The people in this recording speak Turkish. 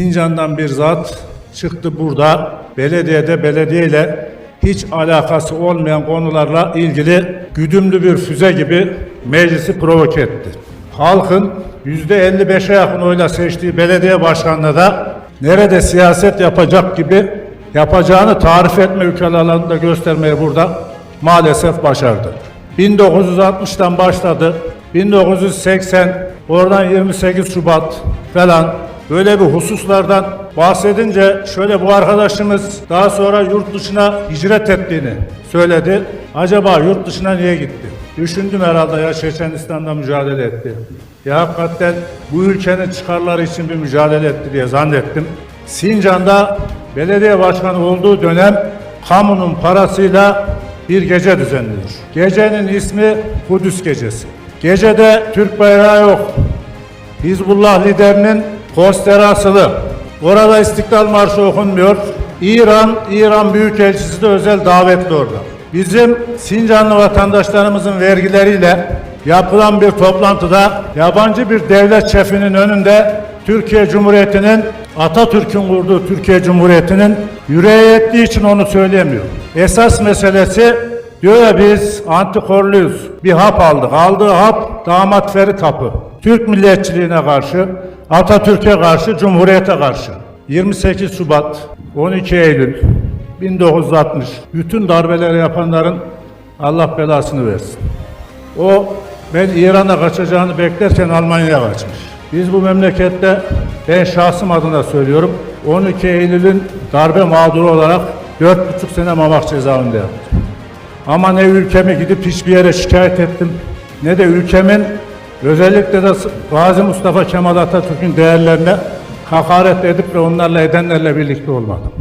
Sincan'dan bir zat çıktı burada belediyede belediyeyle hiç alakası olmayan konularla ilgili güdümlü bir füze gibi meclisi provoke etti. Halkın %55'e yakın oyla seçtiği belediye başkanına da nerede siyaset yapacak gibi yapacağını tarif etme ülkelerinde göstermeyi burada maalesef başardı. 1960'tan başladı. 1980 oradan 28 Şubat falan böyle bir hususlardan bahsedince şöyle bu arkadaşımız daha sonra yurt dışına hicret ettiğini söyledi. Acaba yurt dışına niye gitti? Düşündüm herhalde ya Çeçenistan'da mücadele etti. Ya hakikaten bu ülkenin çıkarları için bir mücadele etti diye zannettim. Sincan'da belediye başkanı olduğu dönem kamunun parasıyla bir gece düzenliyor. Gecenin ismi Kudüs Gecesi. Gecede Türk bayrağı yok. Hizbullah liderinin posteri asılı. Orada İstiklal Marşı okunmuyor. İran, İran Büyükelçisi de özel davetli orada. Bizim Sincanlı vatandaşlarımızın vergileriyle yapılan bir toplantıda yabancı bir devlet şefinin önünde Türkiye Cumhuriyeti'nin Atatürk'ün kurduğu Türkiye Cumhuriyeti'nin yüreği yettiği için onu söyleyemiyor. Esas meselesi diyor ya biz antikorluyuz. Bir hap aldık. Aldığı hap damat Ferit hapı. Türk milliyetçiliğine karşı, Atatürk'e karşı, Cumhuriyet'e karşı. 28 Şubat, 12 Eylül 1960 bütün darbeleri yapanların Allah belasını versin. O ben İran'a kaçacağını beklerken Almanya'ya kaçmış. Biz bu memlekette ben şahsım adına söylüyorum 12 Eylül'ün darbe mağduru olarak 4,5 sene mamak cezaevinde yattım. Ama ne ülkemi gidip hiçbir yere şikayet ettim ne de ülkemin özellikle de Gazi Mustafa Kemal Atatürk'ün değerlerine hakaret edip ve onlarla edenlerle birlikte olmadım.